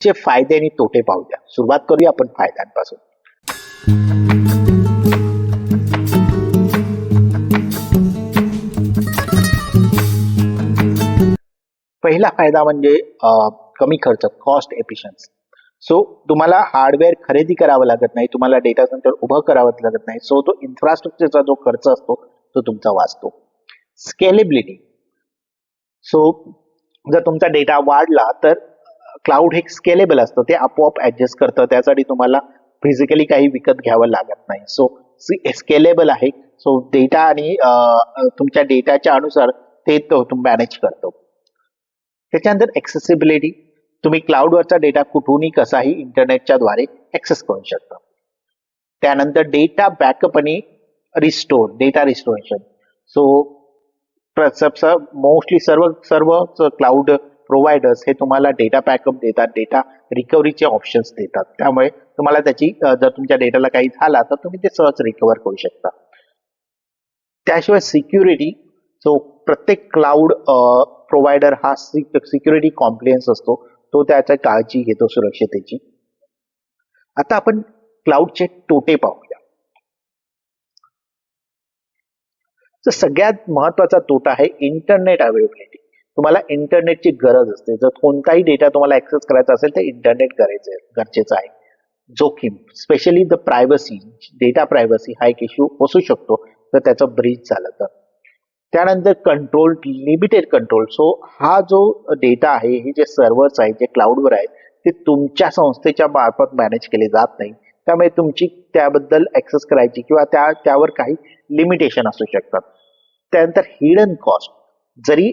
चे फायदे आणि तोटे पाहूया सुरुवात करूया आपण फायद्यांपासून. पहिला फायदा म्हणजे कमी खर्च कॉस्ट एफिशियन्स सो तुम्हाला हार्डवेअर खरेदी करावं लागत नाही तुम्हाला डेटा सेंटर उभं करावं लागत नाही. सो तो इन्फ्रास्ट्रक्चरचा जो खर्च असतो तो तुमचा वाचतो. स्केलेबिलिटी सो जर तुमचा डेटा वाढला तर क्लाउड हे स्केलेबल असतं ते आपोआप ऍडजस्ट करतं त्यासाठी तुम्हाला फिजिकली काही विकत घ्यावं लागत नाही. सो स्केलेबल आहे. सो डेटा आणि तुमच्या डेटाच्या अनुसार ते मॅनेज करतो. त्याच्यानंतर ऍक्सेसिबिलिटी तुम्ही क्लाउडवरचा डेटा कुठूनही कसाही इंटरनेटच्या द्वारे ऍक्सेस करू शकता. त्यानंतर डेटा बॅकअप आणि restore data restoration so mostly सर्व सर्व क्लाउड प्रोव्हायडर्स हे तुम्हाला डेटा बॅकअप देतात डेटा रिकव्हरीचे ऑप्शन्स देतात. त्यामुळे तुम्हाला त्याची जर तुमच्या डेटाला काही झाला तर तुम्ही ते सहज रिकवर करू शकता. त्याशिवाय सिक्युरिटी सो प्रत्येक क्लाउड प्रोव्हायडर हा सिक्युरिटी कॉम्प्लियन्स असतो तो त्याच्या काळजी घेतो सुरक्षतेची आता आपण क्लाउडचे तोटे पाहूया. तर सगळ्यात महत्त्वाचा तोटा आहे इंटरनेट अवेलेबिलिटी तुम्हाला इंटरनेटची गरज असते. जर कोणताही डेटा तुम्हाला ऍक्सेस करायचा असेल तर इंटरनेट करायचं गरजेचं आहे. जोखीम specially the privacy data privacy हा एक इश्यू असू शकतो जर त्याचं ब्रीच झालं तर. त्यानंतर कंट्रोल लिमिटेड कंट्रोल सो हा जो डेटा आहे हे जे सर्व्हर्स आहेत जे क्लाउडवर आहेत ते तुमच्या संस्थेच्या मार्फत मॅनेज केले जात नाही. त्यामुळे तुमची त्याबद्दल ऍक्सेस करायची किंवा त्या त्यावर काही लिमिटेशन असू शकतात. त्यानंतर हिडन कॉस्ट जरी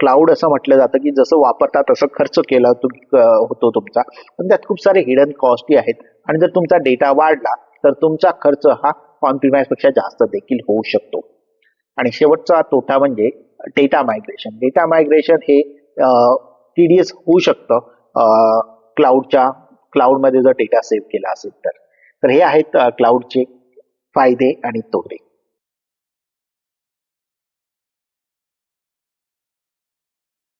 क्लाउड असं म्हटलं जातं की जसं वापरता तसं खर्च केला होतो तुमचा. पण त्यात खूप सारे हिडन कॉस्टही आहेत. आणि जर तुमचा डेटा वाढला तर तुमचा खर्च हा ऑनपेक्षा जास्त देखील होऊ शकतो. आणि शेवटचा तोटा म्हणजे डेटा मायग्रेशन डेटा मायग्रेशन हे टीडीएस होऊ शकतं क्लाउडच्या क्लाउडमध्ये जर डेटा सेव्ह केला असेल तर. तर हे आहेत क्लाउडचे फायदे आणि तोटे.